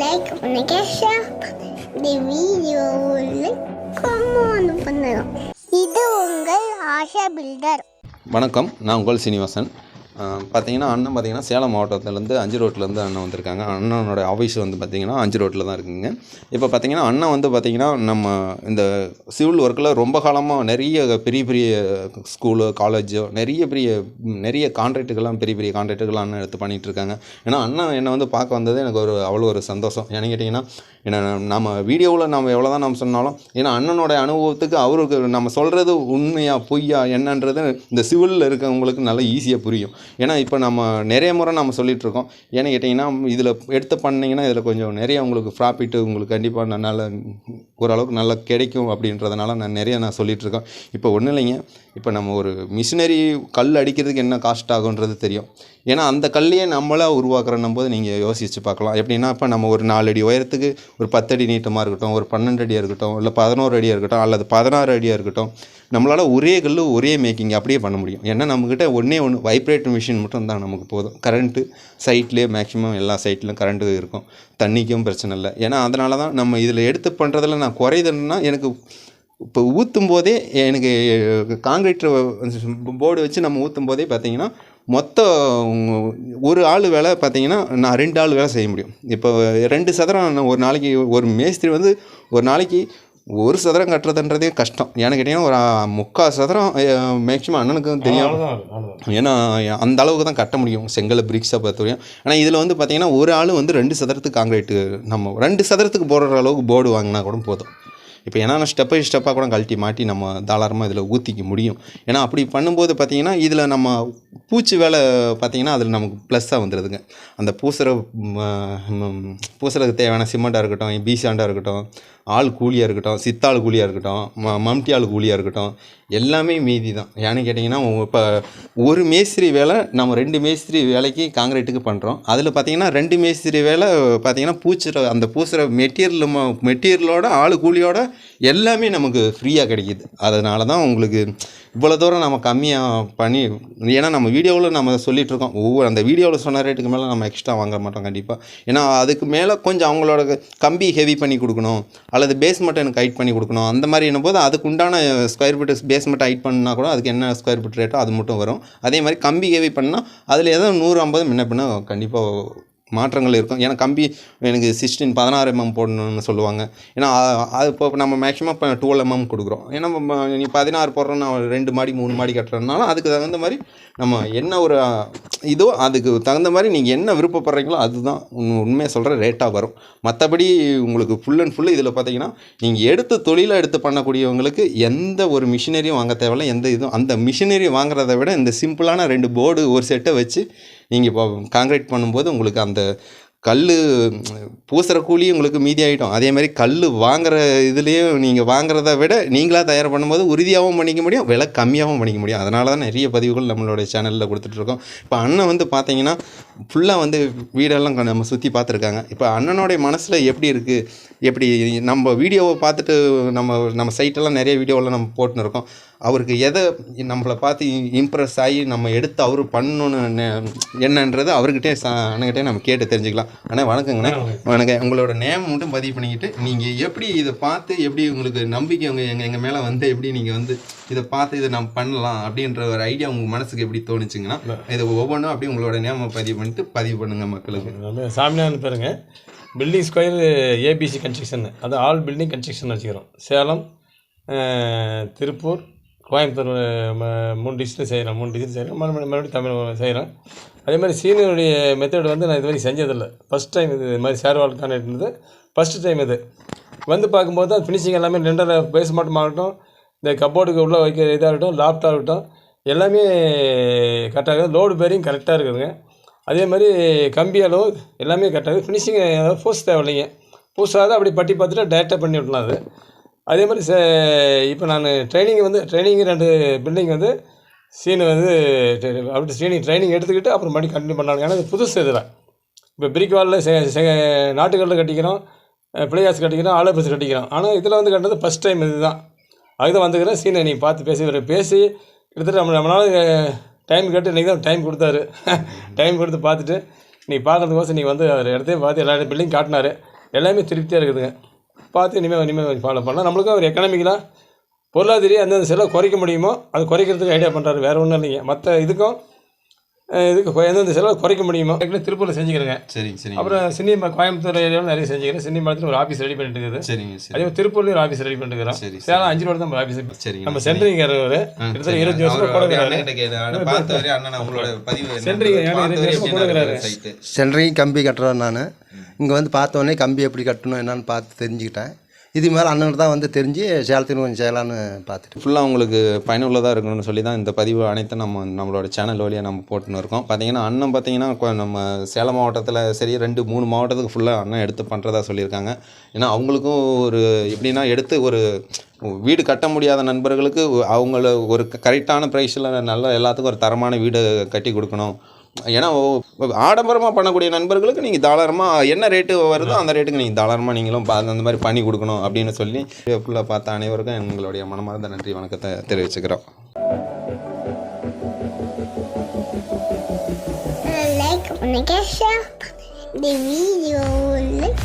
Like பண்ணுங்க share பண்ணுங்க இந்த வீடியோவில் கமெண்ட் பண்ணுங்க இது உங்கள் ஆஷா பில்டர் வணக்கம் நான் உங்கள் சீனிவாசன். பார்த்தீங்கன்னா அண்ணன் பார்த்தீங்கன்னா சேலம் மாவட்டத்துலேருந்து அஞ்சு ரோட்லேருந்து அண்ணன் வந்திருக்காங்க. அண்ணனோட ஆஃபீஸ் வந்து பார்த்தீங்கன்னா அஞ்சு ரோட்டில் தான் இருக்குங்க. இப்போ பார்த்தீங்கன்னா அண்ணன் வந்து பார்த்தீங்கன்னா நம்ம இந்த சிவில் ஒர்க்கில் ரொம்ப காலமாக நிறைய பெரிய பெரிய ஸ்கூலு காலேஜோ நிறைய பெரிய நிறைய கான்ட்ராக்டுகள்லாம் பெரிய பெரிய கான்ட்ராக்டுகள்லாம் அண்ணன் எடுத்து பண்ணிகிட்ருக்காங்க ஏன்னா அண்ணன் என்னை வந்து பார்க்க வந்தது எனக்கு ஒரு அவ்வளோ ஒரு சந்தோஷம். ஏன்னு கேட்டிங்கன்னா ஏன்னா நம்ம வீடியோவில் நம்ம எவ்வளோ தான் நம்ம சொன்னாலும் ஏன்னா அண்ணனோட அனுபவத்துக்கு அவருக்கு நம்ம சொல்கிறது உண்மையாக பொய்யா என்னன்றது இந்த சிவிலில் இருக்கவங்களுக்கு நல்லா ஈஸியாக புரியும். ஏன்னா இப்போ நம்ம நிறைய முறை நம்ம சொல்லிகிட்ருக்கோம் இருக்கோம் ஏன்னு கேட்டிங்கன்னா இதில் எடுத்து பண்ணிங்கன்னா இதில் கொஞ்சம் நிறைய உங்களுக்கு ப்ராஃபிட்டு உங்களுக்கு கண்டிப்பாக நல்ல ஓரளவுக்கு நல்லா கிடைக்கும் அப்படின்றதுனால நான் நிறைய நான் சொல்லிகிட்ருக்கேன் இப்போ ஒன்றும் இல்லைங்க. இப்போ நம்ம ஒரு மிஷினரி கல் அடிக்கிறதுக்கு என்ன காஸ்ட் ஆகுன்றது தெரியும். ஏன்னா அந்த கல்லையே நம்மளாக உருவாக்குறன்னும் போது நீங்கள் யோசித்து பார்க்கலாம். எப்படின்னா இப்போ நம்ம ஒரு நாலு அடி உயரத்துக்கு ஒரு பத்தடி நீட்டமாக இருக்கட்டும் ஒரு பன்னெண்டு அடியாக இருக்கட்டும் இல்லை பதினோரு அடியாக இருக்கட்டும் அல்லது பதினாறு அடியாக இருக்கட்டும் நம்மளால் ஒரே கல் ஒரே மேக்கிங் அப்படியே பண்ண முடியும். ஏன்னா நம்மக்கிட்ட ஒன்றே ஒன்று வைப்ரேட் மிஷின் மட்டும் தான் நமக்கு போதும். கரண்ட்டு சைட்லேயே மேக்ஸிமம் எல்லா சைட்லேயும் கரண்ட்டு இருக்கும். தண்ணிக்கும் பிரச்சனை இல்லை. ஏன்னா அதனால தான் நம்ம இதில் எடுத்து பண்ணுறதுல நான் குறையுதுன்னா எனக்கு இப்போ ஊற்றும் போதே எனக்கு காங்கிரீட் போர்டு வச்சு நம்ம ஊற்றும் போதே பார்த்திங்கன்னா மொத்தம் ஒரு ஆள் வேலை பார்த்தீங்கன்னா நான் ரெண்டு ஆள் வேலை செய்ய முடியும். இப்போ ரெண்டு சதுரம் நான் ஒரு நாளைக்கு ஒரு மேஸ்திரி வந்து ஒரு நாளைக்கு ஒரு சதுரம் கட்டுறதுன்றதே கஷ்டம். ஏன்னு கேட்டிங்கன்னா ஒரு முக்கால் சதுரம் மேக்ஸிமம் அண்ணனுக்கு தெரியும். ஏன்னா அந்த அளவுக்கு தான் கட்ட முடியும். செங்கல் பிரிக்ஸை பொறுத்த வரையும். ஆனால் இதில் வந்து பார்த்தீங்கன்னா ஒரு ஆள் வந்து ரெண்டு சதுரத்துக்கு காங்கிரீட்டு நம்ம ரெண்டு சதுரத்துக்கு போடுற அளவுக்கு போர்டு வாங்கினா கூட போதும். இப்போ என்னென்ன ஸ்டெப் பை ஸ்டெப்பாக கூட கழட்டி மாட்டி நம்ம தாராளமாக இதில் ஊற்றிக்க முடியும். ஏன்னா அப்படி பண்ணும்போது பார்த்திங்கன்னா இதில் நம்ம பூச்சி வேலை பார்த்தீங்கன்னா அதில் நமக்கு ப்ளஸ்ஸாக வந்துடுதுங்க. அந்த பூசுகிற பூசுறதுக்கு தேவையான சிமெண்ட்டாக இருக்கட்டும் பீசாண்டாக இருக்கட்டும் ஆள் கூலியாக இருக்கட்டும் சித்தாள் கூலியாக இருக்கட்டும் ம மம்டி ஆள் கூலியாக இருக்கட்டும் எல்லாமே மீதி தான் ஏன்னு கேட்டிங்கன்னா இப்போ ஒரு மேஸ்திரி வேலை நம்ம ரெண்டு மேஸ்திரி வேலைக்கு காங்கிரீட்டுக்கு பண்ணுறோம் அதில் பார்த்திங்கன்னா ரெண்டு மேஸ்திரி வேலை பார்த்தீங்கன்னா பூச்சுற அந்த பூசுகிற மெட்டீரியல் மெட்டீரியலோட ஆள் கூலியோட எல்லாமே நமக்கு ஃப்ரீயாக கிடைக்கிது. அதனால தான் உங்களுக்கு இவ்வளோ தூரம் நம்ம கம்மியாக பண்ணி ஏன்னா நம்ம வீடியோவில் நம்ம சொல்லிகிட்டு இருக்கோம் ஒவ்வொரு அந்த வீடியோவில் சொன்ன ரேட்டுக்கு மேலே நம்ம எக்ஸ்ட்ரா வாங்க மாட்டோம் கண்டிப்பாக ஏன்னா அதுக்கு மேலே கொஞ்சம் அவங்களோட கம்பி ஹெவி பண்ணி கொடுக்கணும். அல்லது பேஸ்மெண்ட் எனக்கு ஹைட் பண்ணி கொடுக்கணும். அந்த மாதிரி என்னும்போது அதுக்கு உண்டான ஸ்கொயர் ஃபீட் பேஸ்மெண்ட் ஹைட் பண்ணால் கூட அதுக்கு என்ன ஸ்கொயர் ஃபீட் ரேட்டோ அது மட்டும் வரும். அதே மாதிரி கம்பி ஹெவி பண்ணால் அதில் ஏதோ நூறு ஐம்பது முன்ன பின்ன கண்டிப்பாக மாற்றங்கள் இருக்கும். ஏன்னா கம்பி எனக்கு சிக்ஸ்டீன் பதினாறு எம்எம் போடணும்னு சொல்லுவாங்க. ஏன்னா அது இப்போ நம்ம மேக்ஸிமம் இப்போ டுவெல் எம்எம் கொடுக்குறோம். ஏன்னா நம்ம நீ பதினாறு போடுறோன்னா ரெண்டு மாடி மூணு மாடி கட்டுறதுனால அதுக்கு தகுந்த மாதிரி நம்ம என்ன ஒரு இதோ அதுக்கு தகுந்த மாதிரி நீங்கள் என்ன விருப்பப்படுறீங்களோ அதுதான் உண்மையாக சொல்கிற ரேட்டாக வரும். மற்றபடி உங்களுக்கு ஃபுல் அண்ட் ஃபுல் இதில் பார்த்தீங்கன்னா நீங்கள் எடுத்து தொழிலை எடுத்து பண்ணக்கூடியவங்களுக்கு எந்த ஒரு மிஷினரியும் வாங்க தேவையில்ல. எந்த இதுவும் அந்த மிஷினரி வாங்குறத விட இந்த சிம்பிளான ரெண்டு போர்டு ஒரு செட்டை வச்சு நீங்கள் இப்போ காங்க்ரீட் பண்ணும்போது உங்களுக்கு அந்த கல் பூசுகிற கூலியும் உங்களுக்கு மீதி ஆகிட்டோம் அதே மாதிரி கல் வாங்குற இதுலேயும் நீங்கள் வாங்குறத விட நீங்களாக தயார் பண்ணும்போது உறுதியாகவும் பண்ணிக்க முடியும் விலை கம்மியாகவும் பண்ணிக்க முடியும். அதனால தான் நிறைய பதிவுகள் நம்மளுடைய சேனலில் கொடுத்துட்ருக்கோம். இப்போ அண்ணன் வந்து பார்த்தீங்கன்னா ஃபுல்லாக வந்து வீடெல்லாம் க- நம்ம சுற்றி பார்த்துருக்காங்க இப்போ அண்ணனுடைய மனசில் எப்படி இருக்குது எப்படி நம்ம வீடியோவை பார்த்துட்டு நம்ம நம்ம சைட்டெல்லாம் நிறைய வீடியோவில் நம்ம போட்டுன்னு இருக்கோம். அவருக்கு எதை நம்மளை பார்த்து இம்ப்ரெஸ் ஆகி நம்ம எடுத்து அவர் பண்ணணும்னு என்னன்றது அவர்கிட்டே ச அண்ணங்கிட்டே நம்ம கேட்டு தெரிஞ்சுக்கலாம். அண்ணா வணக்கங்கண்ணே. வணக்கம் உங்களோட நேம் மட்டும் பதிவு பண்ணிக்கிட்டு நீங்கள் எப்படி இதை பார்த்து எப்படி உங்களுக்கு நம்பிக்கை உங்கள் எங்கள் எங்கள் மேலே வந்து எப்படி நீங்கள் வந்து இதை பார்த்து இதை நம்ம பண்ணலாம் அப்படின்ற ஒரு ஐடியா உங்கள் மனசுக்கு எப்படி தோணுச்சுங்கன்னா இதை ஒவ்வொன்றும் அப்படியே உங்களோட நேமை பதிவு பண்ணிட்டு பதிவு பண்ணுங்க மக்களுக்கு. நம்ம சாமினான்னு பேருங்க. பில்டிங் ஸ்கொயர் ஏபிசி கன்ஸ்ட்ரக்ஷன் அது ஆல் பில்டிங் கன்ஸ்ட்ரக்ஷன் வச்சுக்கிறோம். சேலம் திருப்பூர் கோயம்புத்தூர் மூணு டிஸ்ட்ரிக்ட் செய்கிறோம் மூணு டிஸ்ட்ரிக்ட் செய்கிறோம் மறுபடியும் மறுபடியும் தமிழ் செய்கிறேன் அதே மாதிரி சீனியருடைய மெத்தட் வந்து நான் இது மாதிரி செஞ்சதில்லை. ஃபஸ்ட் டைம் இது இது மாதிரி சேர்வால் இருந்தது. ஃபஸ்ட்டு டைம் இது. வந்து பார்க்கும்போது தான் ஃபினிஷிங் எல்லாமே ரெண்டரை மட்டும் ஆகட்டும் இந்த கப்போர்டுக்கு உள்ளே வைக்கிற இதாக இருக்கட்டும் லாப்டாக இருக்கட்டும் எல்லாமே கரெக்டாக இருக்குது. லோடு பேரிங் கரெக்டாக இருக்குதுங்க. அதே மாதிரி கம்பி அளவு எல்லாமே கரெக்டாக இருக்குது. ஃபினிஷிங் பூச தேவையில்லைங்க. பூசாத அப்படி பட்டி பார்த்துட்டு டேரெக்டாக பண்ணி விடலாம் அது. அதே மாதிரி சே இப்போ நான் ட்ரைனிங் வந்து ட்ரைனிங் ரெண்டு பில்டிங் வந்து சீனு வந்து அப்படி சீனிங் ட்ரைனிங் எடுத்துக்கிட்டு அப்புறம் மறுபடியும் கண்டினியூ பண்ணாங்க ஏன்னா இது புதுசு இதில். இப்போ பிரிக் வாலில் செ செ நாட்டுக்கல்லில் கட்டிக்கிறோம் பிளேயாஸ் கட்டிக்கிறோம் ஆலோபஸ் கட்டிக்கிறோம். ஆனால் இதில் வந்து கட்டினது ஃபஸ்ட் டைம் இதுதான். அதுதான் வந்துக்கிறேன். சீனை நீ பார்த்து பேசி இவர் பேசி கிட்டத்தட்ட நம்ம நாள் டைம் கேட்டு இன்றைக்கி தான் டைம் கொடுத்தாரு. டைம் கொடுத்து பார்த்துட்டு நீ பார்க்குறதுக்கோசம் நீங்கள் வந்து அவர் இடத்தையும் பார்த்து எல்லா பில்டிங் காட்டினாரு. எல்லாமே திருப்தியாக இருக்குதுங்க. பார்த்து இனிமேல் இனிமேல் ஃபாலோ பண்ணலாம். நம்மளுக்கும் ஒரு எக்கனாமிக்கலாக பொருளாதார எந்தெந்த செலவு குறைக்க முடியுமோ அது குறைக்கிறதுக்கு ஐடியா பண்ணுறாரு வேறு ஒன்றும் இல்லைங்க. மற்ற இதுக்கும் இதுக்கு எந்தெந்த செலவு குறைக்க முடியுமோ ஏற்கனவே திருப்பூரில் செஞ்சுக்கிறேங்க. சரிங்க சரிங்க. அப்புறம் சினிமா கோயம்புத்தூர் ஏரியாவில் நிறைய செஞ்சுக்கிறேன். சினிமாத்தில் ஒரு ஆஃபீஸ் ரெடி பண்ணிட்டு இருக்குது. சரிங்க அதே சரி மாதிரி திருப்பூர்லேயும் ஒரு ஆஃபீஸ் ரெடி பண்ணிட்டு சரி, சேலம் அஞ்சு ரோடு தான் ஆஃபீஸ் சரிங்க நம்ம சென்ட்ரிங்காரர் கிட்டத்தட்ட இருபத்தி வருஷமா கூட இருக்கிறாரு பார்த்த வரையும் அண்ணன் உங்களோட பதிவு சென்ட்ரிங் சென்ட்ரிங் கம்பி கட்டுறேன் நான். இங்கே வந்து பார்த்தோன்னே கம்பி எப்படி கட்டணும் என்னன்னு பார்த்து தெரிஞ்சுக்கிட்டேன். இது மேலே அண்ணன் தான் வந்து தெரிஞ்சு சேலத்துக்கு கொஞ்சம் செய்யலான்னு பார்த்துட்டு. ஃபுல்லாக உங்களுக்கு பயனுள்ளதாக இருக்கணும்னு சொல்லி தான் இந்த பதிவு அனைத்தும் நம்ம நம்மளோட சேனல் வழியாக நம்ம போட்டுன்னு இருக்கோம். பார்த்தீங்கன்னா அண்ணன் பார்த்தீங்கன்னா நம்ம சேலம் மாவட்டத்தில் சரி ரெண்டு மூணு மாவட்டத்துக்கு ஃபுல்லாக அண்ணன் எடுத்து பண்ணுறதா சொல்லியிருக்காங்க. ஏன்னா அவங்களுக்கும் ஒரு எப்படின்னா எடுத்து ஒரு வீடு கட்ட முடியாத நண்பர்களுக்கு அவங்கள ஒரு கரெக்டான ப்ரைஸில் நல்ல எல்லாத்துக்கும் ஒரு தரமான வீடு கட்டி கொடுக்கணும். ஏன்னா ஆடம்பரமாக பண்ணக்கூடிய நண்பர்களுக்கு நீங்கள் தாராளமாக என்ன ரேட்டு வருதோ அந்த ரேட்டுக்கு நீங்கள் தாராளமாக நீங்களும் பார்த்து அந்த மாதிரி பண்ணி கொடுக்கணும் அப்படின்னு சொல்லி ஃபுல்லாக பார்த்த அனைவருக்கும் எங்களுடைய மனமார்ந்த நன்றி வணக்கத்தை தெரிவிச்சுக்கிறோம். லைக் பண்ணுங்க வீடியோ லைக்